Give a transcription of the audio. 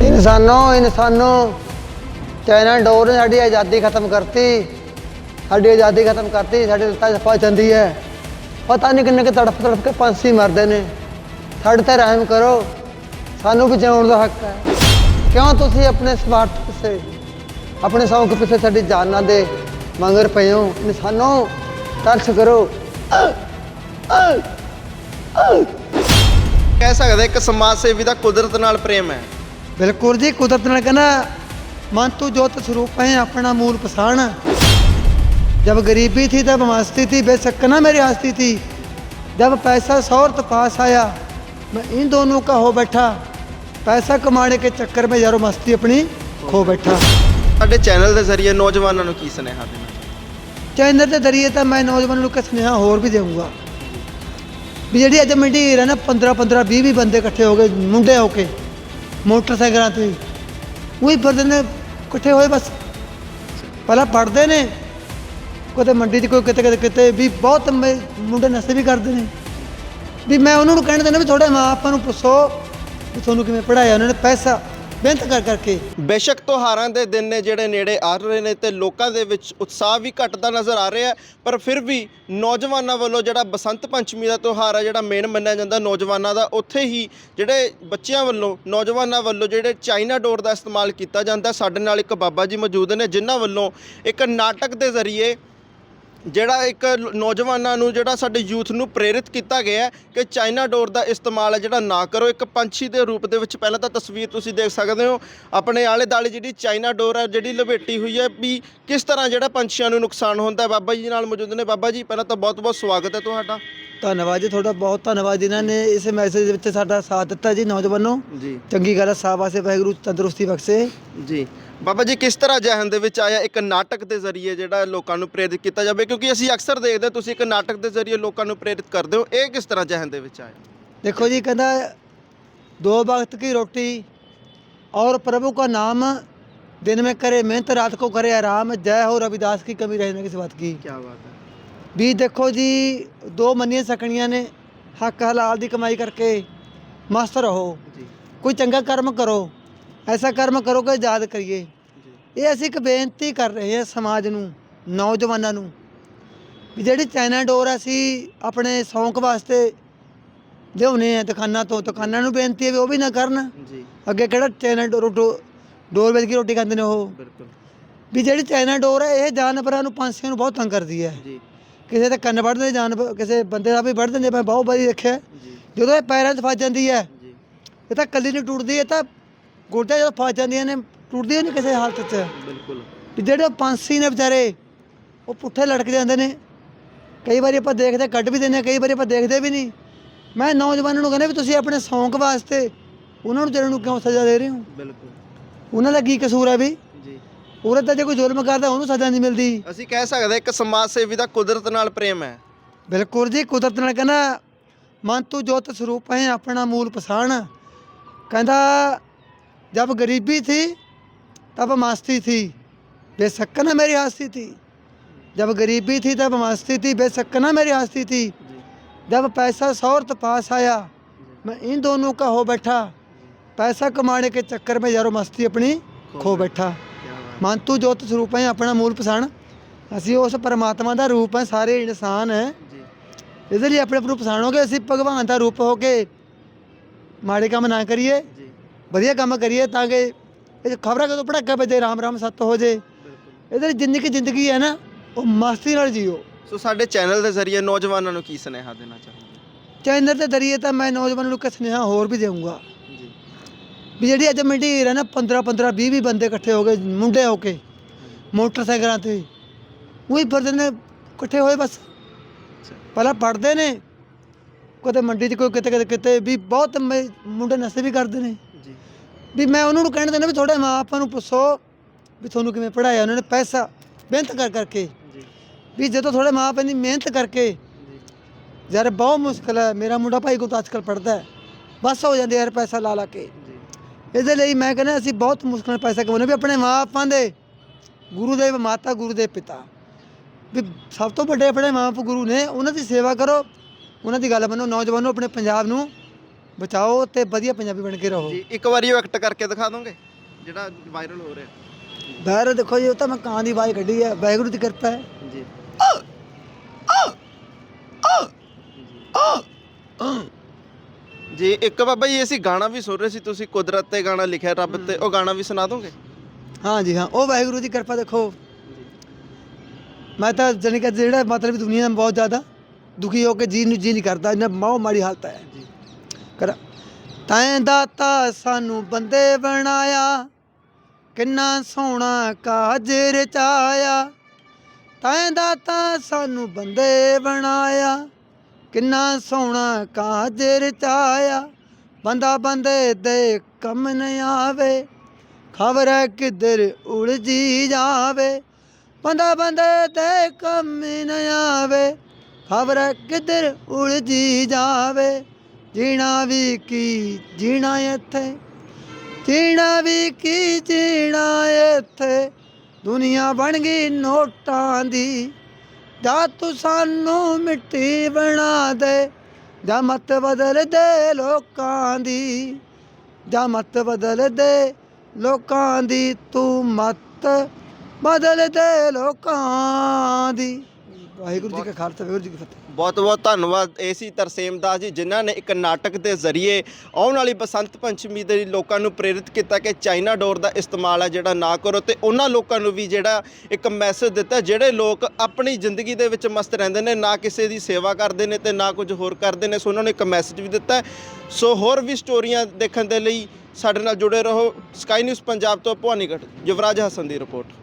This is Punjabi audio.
ਇਨਸਾਨੋ ਇਨਸਾਨੋ, ਚਾਈਨਾ ਡੋਰ ਨੇ ਸਾਡੀ ਆਜ਼ਾਦੀ ਖਤਮ ਕਰਤੀ। ਸਾਡੀ ਆਜ਼ਾਦੀ ਖਤਮ ਕਰਤੀ, ਸਾਡੇ ਲੱਤਾਂ 'ਚ ਫਸ ਜਾਂਦੀ ਹੈ। ਪਤਾ ਨਹੀਂ ਕਿੰਨੇ ਕਿ ਤੜਫ ਤੜਫ ਕੇ ਪੰਛੀ ਮਰਦੇ ਨੇ। ਸਾਡੇ ਤੇ ਰਹਿਮ ਕਰੋ, ਸਾਨੂੰ ਵੀ ਜਿਉਣ ਦਾ ਹੱਕ ਹੈ। ਕਿਉਂ ਤੁਸੀਂ ਆਪਣੇ ਸਵਾਰਥ ਪਿੱਛੇ ਆਪਣੇ ਸ਼ੌਂਕ ਪਿੱਛੇ ਸਾਡੀ ਜਾਨਾਂ ਦੇ ਮੰਗਰ ਪਏ ਹੋ ਇਨਸਾਨੋ ਤਰਸ ਕਰੋ ਕਹਿ ਸਕਦੇ ਇੱਕ ਸਮਾਜ ਸੇਵੀ ਦਾ ਕੁਦਰਤ ਨਾਲ ਪ੍ਰੇਮ ਹੈ ਬਿਲਕੁਲ ਜੀ ਕੁਦਰਤ ਨਾਲ ਕਹਿੰਦਾ ਮਨ ਤੂੰ ਜੋਤ ਸਰੂਪ ਹੈ ਆਪਣਾ ਮੂਲ ਪਛਾਣ जब गरीबी थी तब मस्ती थी बेशक ना मेरी हस्ती थी जब पैसा शौहरत पास आया मैं इन दोनों का हो बैठा पैसा कमाने के चक्कर में यारो मस्ती अपनी खो बैठा ਸਾਡੇ ਚੈਨਲ ਦੇ ਜ਼ਰੀਏ ਨੌਜਵਾਨਾਂ ਨੂੰ ਕੀ ਸੁਨੇਹਾ ਦੇਣਾ ਚੈਨਲ ਦੇ ਜ਼ਰੀਏ ਤਾਂ ਮੈਂ ਨੌਜਵਾਨਾਂ ਨੂੰ ਇੱਕ ਸੁਨੇਹਾ ਹੋਰ ਵੀ ਦੇਵਾਂਗਾ। ਵੀ ਜਿਹੜੀ ਅੱਜ ਮੰਡੀਰ ਹੈ ਨਾ 15 15 20 20 ਬੰਦੇ ਇਕੱਠੇ ਹੋ ਗਏ ਮੁੰਡੇ ਹੋ ਕੇ, ਮੋਟਰਸਾਈਕਲਾਂ ਤੇ, ਉਹੀ ਫਿਰਦੇ ਨੇ ਇਕੱਠੇ ਹੋਏ ਬਸ। ਪਹਿਲਾਂ ਪੜਦੇ ਨੇ, ਕਿਤੇ ਮੰਡੀ 'ਚ ਕੋਈ ਕਿਤੇ ਕਿਤੇ ਕਿਤੇ ਵੀ ਬਹੁਤ ਮ- ਮੁੰਡੇ ਨਸ਼ੇ ਵੀ ਕਰਦੇ ਨੇ। ਵੀ ਮੈਂ ਉਹਨਾਂ ਨੂੰ ਕਹਿਣ ਦਿੰਦਾ ਵੀ ਤੁਹਾਡੇ ਮਾਂ ਆਪਾਂ ਨੂੰ ਪੁੱਛੋ ਵੀ ਤੁਹਾਨੂੰ ਕਿਵੇਂ ਪੜਾਇਆ ਉਹਨਾਂ ਨੇ ਪੈਸਾ। ਮਿਹਨਤ ਕਰ ਕਰਕੇ। ਬੇਸ਼ੱਕ ਤਿਉਹਾਰਾਂ ਦੇ ਦਿਨ ਨੇ ਜਿਹੜੇ ਨੇੜੇ ਆ ਰਹੇ ਨੇ ਤੇ ਲੋਕਾਂ ਦੇ ਵਿੱਚ ਉਤਸ਼ਾਹ ਵੀ ਘਟਦਾ ਨਜ਼ਰ ਆ ਰਿਹਾ ਪਰ ਫਿਰ ਵੀ ਨੌਜਵਾਨਾਂ ਵੱਲੋਂ ਜਿਹੜਾ ਬਸੰਤ ਪੰਚਮੀ ਦਾ ਤਿਉਹਾਰ ਹੈ ਜਿਹੜਾ ਮੇਨ ਮੰਨਿਆ ਜਾਂਦਾ ਨੌਜਵਾਨਾਂ ਦਾ, ਉੱਥੇ ਹੀ ਜਿਹੜੇ ਬੱਚਿਆਂ ਵੱਲੋਂ, ਨੌਜਵਾਨਾਂ ਵੱਲੋਂ ਜਿਹੜੇ ਚਾਈਨਾ ਡੋਰ ਦਾ ਇਸਤੇਮਾਲ ਕੀਤਾ ਜਾਂਦਾ। ਸਾਡੇ ਨਾਲ ਇੱਕ ਬਾਬਾ ਜੀ ਮੌਜੂਦ ਨੇ, ਜਿਨ੍ਹਾਂ ਵੱਲੋਂ ਇੱਕ ਨਾਟਕ ਦੇ ਜ਼ਰੀਏ ਜਿਹੜਾ ਇੱਕ ਨੌਜਵਾਨਾਂ ਨੂੰ ਜਿਹੜਾ ਸਾਡੇ ਯੂਥ ਨੂੰ ਪ੍ਰੇਰਿਤ ਕੀਤਾ ਗਿਆ ਹੈ ਕਿ ਚਾਈਨਾ ਡੋਰ ਦਾ ਇਸਤੇਮਾਲ ਹੈ, ਜਿਹੜਾ ਨਾ ਕਰੋ। ਇੱਕ ਪੰਛੀ ਦੇ ਰੂਪ ਦੇ ਵਿੱਚ ਪਹਿਲਾਂ ਤਾਂ ਤਸਵੀਰ ਤੁਸੀਂ ਦੇਖ ਸਕਦੇ ਹੋ। ਆਪਣੇ ਆਲੇ ਦਾਲੇ ਜਿਹੜੀ ਚਾਈਨਾ ਡੋਰ ਹੈ, ਜਿਹੜੀ ਲਪੇਟੀ ਹੋਈ ਹੈ, ਵੀ ਕਿਸ ਤਰ੍ਹਾਂ ਜਿਹੜਾ ਪੰਛੀਆਂ ਨੂੰ ਨੁਕਸਾਨ ਹੁੰਦਾ ਬਾਬਾ ਜੀ ਨਾਲ ਮੌਜੂਦ ਨੇ। ਬਾਬਾ ਜੀ, ਪਹਿਲਾਂ ਤਾਂ ਬਹੁਤ ਬਹੁਤ ਸਵਾਗਤ ਹੈ ਤੁਹਾਡਾ। ਧੰਨਵਾਦ ਜੀ ਤੁਹਾਡਾ ਬਹੁਤ ਧੰਨਵਾਦ ਜਿਨ੍ਹਾਂ ਨੇ ਇਸ ਮੈਸੇਜ ਦੇ ਵਿੱਚ ਸਾਡਾ ਸਾਥ ਦਿੱਤਾ ਜੀ ਨੌਜਵਾਨੋ ਜੀ ਚੰਗੀ ਗੱਲ ਹੈ ਸਾਬਾਸੇ ਵਾਹਿਗੁਰੂ ਤੰਦਰੁਸਤੀ ਬਖਸ਼ੇ ਜੀ ਬਾਬਾ ਜੀ ਕਿਸ ਤਰ੍ਹਾਂ ਜਹਨ ਦੇ ਵਿੱਚ ਆਇਆ ਇੱਕ ਨਾਟਕ ਦੇ ਜ਼ਰੀਏ ਜਿਹੜਾ ਲੋਕਾਂ ਨੂੰ ਪ੍ਰੇਰਿਤ ਕੀਤਾ ਜਾਵੇ ਕਿਉਂਕਿ ਅਸੀਂ ਅਕਸਰ ਦੇਖਦੇ ਹਾਂ ਤੁਸੀਂ ਇੱਕ ਨਾਟਕ ਦੇ ਜ਼ਰੀਏ ਲੋਕਾਂ ਨੂੰ ਪ੍ਰੇਰਿਤ ਕਰਦੇ ਹੋ ਇਹ ਕਿਸ ਤਰ੍ਹਾਂ ਜਹਨ ਦੇ ਵਿੱਚ ਆਇਆ ਦੇਖੋ ਜੀ ਕਹਿੰਦਾ दो वक्त की रोटी और प्रभु का नाम दिन में करे मेहनत रात को करे आराम जय हो रविदास की कमी रहने किस बात की ਕੀ ਬਾਤ ਹੈ ਵੀ ਦੇਖੋ ਜੀ ਦੋ ਮੰਨੀਆਂ ਸਕਣੀਆਂ ਨੇ ਹੱਕ ਹਲਾਲ ਦੀ ਕਮਾਈ ਕਰਕੇ ਮਸਤ ਰਹੋ। ਕੋਈ ਚੰਗਾ ਕਰਮ ਕਰੋ ਐਸਾ ਕਰਮ ਕਰੋ ਕਿ ਯਾਦ ਕਰੀਏ। ਇਹ ਅਸੀਂ ਇੱਕ ਬੇਨਤੀ ਕਰ ਰਹੇ ਹਾਂ ਸਮਾਜ ਨੂੰ ਨੌਜਵਾਨਾਂ ਨੂੰ ਵੀ ਜਿਹੜੀ ਚਾਈਨਾ ਡੋਰ ਅਸੀਂ ਆਪਣੇ ਸ਼ੌਂਕ ਵਾਸਤੇ ਲਿਆਉਨੇ ਆ ਦੁਕਾਨਾਂ ਤੋਂ ਦੁਕਾਨਾਂ ਨੂੰ ਬੇਨਤੀ ਹੈ ਵੀ ਉਹ ਵੀ ਨਾ ਕਰਨ। ਜੀ। ਅੱਗੇ ਕਿਹੜਾ ਚਾਈਨਾ ਡੋਰ ਡੋਰ ਵੇਚ ਕੇ ਰੋਟੀ ਖਾਂਦੇ ਨੇ ਉਹ। ਬਿਲਕੁਲ। ਵੀ ਜਿਹੜੀ ਚਾਈਨਾ ਡੋਰ ਹੈ ਇਹ ਜਾਨਵਰਾਂ ਨੂੰ ਪੰਛੀਆਂ ਨੂੰ ਬਹੁਤ ਤੰਗ ਕਰਦੀ ਹੈ। ਜੀ। ਕਿਸੇ ਦੇ ਕੰਨ ਵੱਢਦੇ ਜਾਨਵਰ ਕਿਸੇ ਬੰਦੇ ਦਾ ਵੀ ਵੱਢ ਦਿੰਦੇ ਮੈਂ ਬਹੁਤ ਵਾਰੀ ਦੇਖਿਆ। ਜਦੋਂ ਇਹ ਪੈਰਾਂ 'ਚ ਫਸ ਜਾਂਦੀ ਹੈ ਇਹ ਤਾਂ ਕੱਲੀ ਨਹੀਂ ਟੁੱਟਦੀ ਇਹ ਤਾਂ ਗੋਡੇ ਜਦੋਂ ਫਸ ਜਾਂਦੀਆਂ ਨੇ ਟੁੱਟਦੀਆਂ ਨਹੀਂ ਕਿਸੇ ਹਾਲਤ 'ਚ। ਬਿਲਕੁਲ। ਜਿਹੜੇ ਪੰਛੀ ਨੇ ਵਿਚਾਰੇ ਉਹ ਪੁੱਠੇ ਲਟਕ ਜਾਂਦੇ ਨੇ। ਕਈ ਵਾਰੀ ਆਪਾਂ ਦੇਖਦੇ ਕੱਢ ਵੀ ਦਿੰਦੇ ਕਈ ਵਾਰੀ ਆਪਾਂ ਦੇਖਦੇ ਵੀ ਨਹੀਂ ਮੈਂ ਨੌਜਵਾਨਾਂ ਨੂੰ ਕਹਿੰਦਾ ਵੀ ਤੁਸੀਂ ਆਪਣੇ ਸ਼ੌਂਕ ਵਾਸਤੇ ਉਹਨਾਂ ਨੂੰ ਜਿਹੜੇ ਨੂੰ ਕਿਉਂ ਸਜ਼ਾ ਦੇ ਰਹੇ ਹੋ? ਬਿਲਕੁਲ। ਉਹਨਾਂ ਦਾ ਕੀ ਕਸੂਰ ਹੈ ਵੀ? ਜੀ ਉਹਦੇ ਤਾਂ ਜੇ ਕੋਈ ਜ਼ੁਲਮ ਕਰਦਾ ਉਹਨੂੰ ਸਜ਼ਾ ਨਹੀਂ ਮਿਲਦੀ ਅਸੀਂ ਕਹਿ ਸਕਦੇ ਇੱਕ ਸਮਾਜ ਸੇਵੀ ਦਾ ਕੁਦਰਤ ਨਾਲ ਪ੍ਰੇਮ ਹੈ ਬਿਲਕੁਲ ਜੀ ਕੁਦਰਤ ਨਾਲ ਕਹਿੰਦਾ ਮਨ ਤੂੰ ਜੋਤ ਸਰੂਪ ਹੈ ਆਪਣਾ ਮੂਲ ਪਛਾਣ ਕਹਿੰਦਾ ਜਬ ਗਰੀਬੀ थी तब मस्ती थी बेशक ना मेरी हस्ती थी जब गरीबी थी तब मस्ती थी बेशक ना मेरी हस्ती थी ਜੀ जब पैसा शौहरत पास आया मैं इन दोनों का हो बैठा पैसा कमाने के चक्कर में यारो मस्ती अपनी खो बैठा ਕੀ ਬਾਤ ਮਨ ਤੂੰ ਜੋਤ ਸਰੂਪ ਹੈ ਆਪਣਾ ਮੂਲ ਪਛਾਣ। ਅਸੀਂ ਉਸ ਪਰਮਾਤਮਾ ਦਾ ਰੂਪ ਹੈ ਸਾਰੇ ਇਨਸਾਨ ਹੈ। ਜੀ। ਇਹਦੇ ਲਈ ਆਪਣੇ ਆਪ ਨੂੰ ਪਛਾਣੋਗੇ ਅਸੀਂ ਭਗਵਾਨ ਦਾ ਰੂਪ ਹੋ ਕੇ ਮਾੜੇ ਕੰਮ ਨਾ ਕਰੀਏ ਜੀ। ਵਧੀਆ ਕੰਮ ਕਰੀਏ ਤਾਂ ਕਿ ਇਹ ਖਬਰਾਂ ਕਦੋਂ ਪੜਾਕਾ ਵੱਜੇ ਰਾਮ ਰਾਮ ਸੱਤ ਹੋ ਜੇ। ਬਿਲਕੁਲ। ਇਹਦੇ ਲਈ ਜਿੰਨੀ ਕੀ ਜ਼ਿੰਦਗੀ ਹੈ ਨਾ ਉਹ ਮਸਤੀ ਨਾਲ ਜੀਓ। ਸੋ ਸਾਡੇ ਚੈਨਲ ਦੇ ਜ਼ਰੀਏ ਨੌਜਵਾਨਾਂ ਨੂੰ ਕੀ ਸੁਨੇਹਾ ਦੇਣਾ ਚਾਹੁੰਦੇ ਚੈਨਲ ਦੇ ਜ਼ਰੀਏ ਤਾਂ ਮੈਂ ਨੌਜਵਾਨਾਂ ਨੂੰ ਇੱਕ ਸੁਨੇਹਾ ਹੋਰ ਵੀ ਦੇਵਾਂਗਾ ਵੀ ਜਿਹੜੀ ਅੱਜ ਮੰਡੀਰ ਹੈ ਨਾ 15 15 20 20 ਬੰਦੇ ਇਕੱਠੇ ਹੋ ਗਏ ਮੁੰਡੇ ਹੋ ਕੇ ਮੋਟਰਸਾਈਕਲਾਂ ਤੇ ਉਹੀ ਫਿਰਦੇ ਨੇ ਇਕੱਠੇ ਹੋਏ ਬਸ। ਪਹਿਲਾਂ ਪੜਦੇ ਨੇ ਕਿਤੇ ਮੰਡੀ 'ਚ ਕੋਈ ਕਿਤੇ ਕਿਤੇ ਕਿਤੇ ਵੀ ਬਹੁਤ ਮੁੰਡੇ ਨਸ਼ੇ ਵੀ ਕਰਦੇ ਨੇ। ਜੀ। ਵੀ ਮੈਂ ਉਹਨਾਂ ਨੂੰ ਕਹਿਣ ਦਿੰਦਾ ਵੀ ਤੁਹਾਡੇ ਮਾਂ ਆਪਾਂ ਨੂੰ ਪੁੱਛੋ ਵੀ ਤੁਹਾਨੂੰ ਕਿਵੇਂ ਪੜਾਇਆ ਉਹਨਾਂ ਨੇ ਪੈਸਾ ਮਿਹਨਤ ਕਰ ਕਰਕੇ। ਜੀ। ਵੀ ਜਦੋਂ ਤੁਹਾਡੇ ਮਾਂ ਪਿਓ ਦੀ ਮਿਹਨਤ ਕਰਕੇ ਯਾਰ ਬਹੁਤ ਮੁਸ਼ਕਲ ਹੈ ਮੇਰਾ ਮੁੰਡਾ ਭਾਈ ਕੋਲ ਤਾਂ ਅੱਜਕੱਲ ਪੜਦਾ ਹੈ। ਬਸ ਹੋ ਜਾਂਦੇ ਯਾਰ ਪੈਸਾ ਲਾ ਲਾ ਕੇ। ਇਹਦੇ ਲਈ ਮੈਂ ਕਹਿੰਦਾ ਅਸੀਂ ਬਹੁਤ ਮੁਸ਼ਕਲ ਨਾਲ ਪੈਸਾ ਕਮਾਉਂਦੇ ਵੀ ਆਪਣੇ ਮਾਂ ਆਪਾਂ ਦੇ ਗੁਰੂ ਦੇ ਮਾਤਾ ਗੁਰੂ ਦੇ ਪਿਤਾ। ਵੀ ਸਭ ਤੋਂ ਵੱਡੇ ਆਪਣੇ ਮਾਂ ਬਾਪ ਗੁਰੂ ਨੇ ਉਹਨਾਂ ਦੀ ਸੇਵਾ ਕਰੋ ਉਹਨਾਂ ਦੀ ਗੱਲ ਮੰਨੋ ਨੌਜਵਾਨੋ ਆਪਣੇ ਪੰਜਾਬ ਨੂੰ ਬਚਾਓ ਤੇ ਵਧੀਆ ਪੰਜਾਬੀ ਬਣ ਕੇ ਰਹੋ। ਜੀ ਇੱਕ ਵਾਰੀ ਉਹ ਐਕਟ ਕਰਕੇ ਦਿਖਾ ਦੋਗੇ ਜਿਹੜਾ ਵਾਇਰਲ ਹੋ ਰਿਹਾ? ਬਾਹਰ ਦੇਖੋ ਜੀ ਉਹ ਤਾਂ ਮੈਂ ਕਾਂ ਦੀ ਆਵਾਜ਼ ਕੱਢੀ ਹੈ ਵਾਹਿਗੁਰੂ ਦੀ ਕਿਰਪਾ ਹੈ। ਜੀ। ਜੀ ਇੱਕ ਬਾਬਾ ਜੀ ਅਸੀਂ ਗਾਣਾ ਵੀ ਸੁਣ ਰਹੇ ਸੀ ਤੁਸੀਂ ਕੁਦਰਤ ਤੇ ਗਾਣਾ ਲਿਖਿਆ ਰੱਬ ਤੇ ਉਹ ਗਾਣਾ ਵੀ ਸੁਣਾ ਦੋਗੇ? ਹਾਂ ਜੀ ਹਾਂ ਉਹ ਵਾਹਿਗੁਰੂ ਦੀ ਕਿਰਪਾ ਦੇਖੋ। ਮੈਂ ਤਾਂ ਜਾਣੀ ਕਿ ਜਿਹੜਾ ਮਤਲਬ ਦੁਨੀਆ ਦਾ ਬਹੁਤ ਜ਼ਿਆਦਾ ਦੁਖੀ ਹੋ ਕੇ ਜੀ ਨੂੰ ਜੀ ਨਹੀਂ ਕਰਦਾ ਇਹਨਾਂ ਬਹੁਤ ਮਾੜੀ ਹਾਲਤ ਹੈ। ਕਰ। ਤੈਂ ਦਾਤਾ ਸਾਨੂੰ ਬੰਦੇ ਬਣਾਇਆ ਕਿੰਨਾ ਸੋਹਣਾ ਕਾਜ ਰਚਾਇਆ। ਤੈਂ ਦਾਤਾ ਸਾਨੂੰ ਬੰਦੇ ਬਣਾਇਆ ਕਿੰਨਾ ਸੋਹਣਾ ਕਾਜ ਰਚਾਇਆ ਬੰਦਾ ਬੰਦੇ ਦੇ ਕੰਮ ਨ ਆਵੇ, ਖਬਰ ਹੈ ਕਿੱਧਰ ਉਲਝੀ ਜਾਵੇ, ਬੰਦਾ ਬੰਦੇ ਦੇ ਕੰਮ ਨ ਆਵੇ, ਖਬਰ ਹੈ ਕਿੱਧਰ ਉਲਝੀ ਜਾਵੇ, ਜੀਣਾ ਵੀ ਕੀ ਜੀਣਾ ਇੱਥੇ, ਜੀਣਾ ਵੀ ਕੀ ਜੀਣਾ ਇੱਥੇ, ਦੁਨੀਆ ਬਣ ਗਈ ਨੋਟਾਂ ਦੀ। ਜਾ ਤੂੰ ਸਾਨੂੰ ਮਿੱਟੀ ਬਣਾ ਦੇ, ਜਾ ਮਤ ਬਦਲ ਦੇ ਲੋਕਾਂ ਦੀ, ਜਾ ਮਤ ਬਦਲ ਦੇ ਲੋਕਾਂ ਦੀ, ਤੂੰ ਮਤ ਬਦਲ ਦੇ ਲੋਕਾਂ ਦੀ। ਵਾਹਿਗੁਰੂ ਜੀ ਕਾ ਖਾਲਸਾ, ਵਾਹਿਗੁਰੂ ਜੀ ਕੀ ਫਤਿਹ। ਬਹੁਤ ਬਹੁਤ ਧੰਨਵਾਦ ਏਸੀ ਤਰਸੇਮ ਦਾਸ ਜੀ, ਜਿਨ੍ਹਾਂ ਨੇ ਇੱਕ ਨਾਟਕ ਦੇ ਜ਼ਰੀਏ ਆਉਣ ਵਾਲੀ ਬਸੰਤ ਪੰਚਮੀ ਦੇ ਲਈ ਲੋਕਾਂ ਨੂੰ ਪ੍ਰੇਰਿਤ ਕੀਤਾ ਕਿ ਚਾਈਨਾ ਡੋਰ ਦਾ ਇਸਤੇਮਾਲ ਹੈ ਜਿਹੜਾ ਨਾ ਕਰੋ ਤੇ ਉਹਨਾਂ ਲੋਕਾਂ ਨੂੰ ਵੀ ਜਿਹੜਾ ਇੱਕ ਮੈਸੇਜ ਦਿੱਤਾ, ਜਿਹੜੇ ਲੋਕ ਆਪਣੀ ਜ਼ਿੰਦਗੀ ਦੇ ਵਿੱਚ ਮਸਤ ਰਹਿੰਦੇ ਨੇ, ਨਾ ਕਿਸੇ ਦੀ ਸੇਵਾ ਕਰਦੇ ਨੇ ਤੇ ਨਾ ਕੁਝ ਹੋਰ ਕਰਦੇ ਨੇ, ਸੋ ਉਹਨਾਂ ਨੂੰ ਇੱਕ ਮੈਸੇਜ ਵੀ ਦਿੱਤਾ। ਸੋ ਹੋਰ ਵੀ ਸਟੋਰੀਆਂ ਦੇਖਣ ਦੇ ਲਈ ਸਾਡੇ ਨਾਲ ਜੁੜੇ ਰਹੋ। ਸਕਾਈ ਨਿਊਜ਼ ਪੰਜਾਬ ਤੋਂ ਭਵਾਨੀਗੜ੍ਹ, ਯੁਵਰਾਜ ਹਸਨ ਦੀ ਰਿਪੋਰਟ।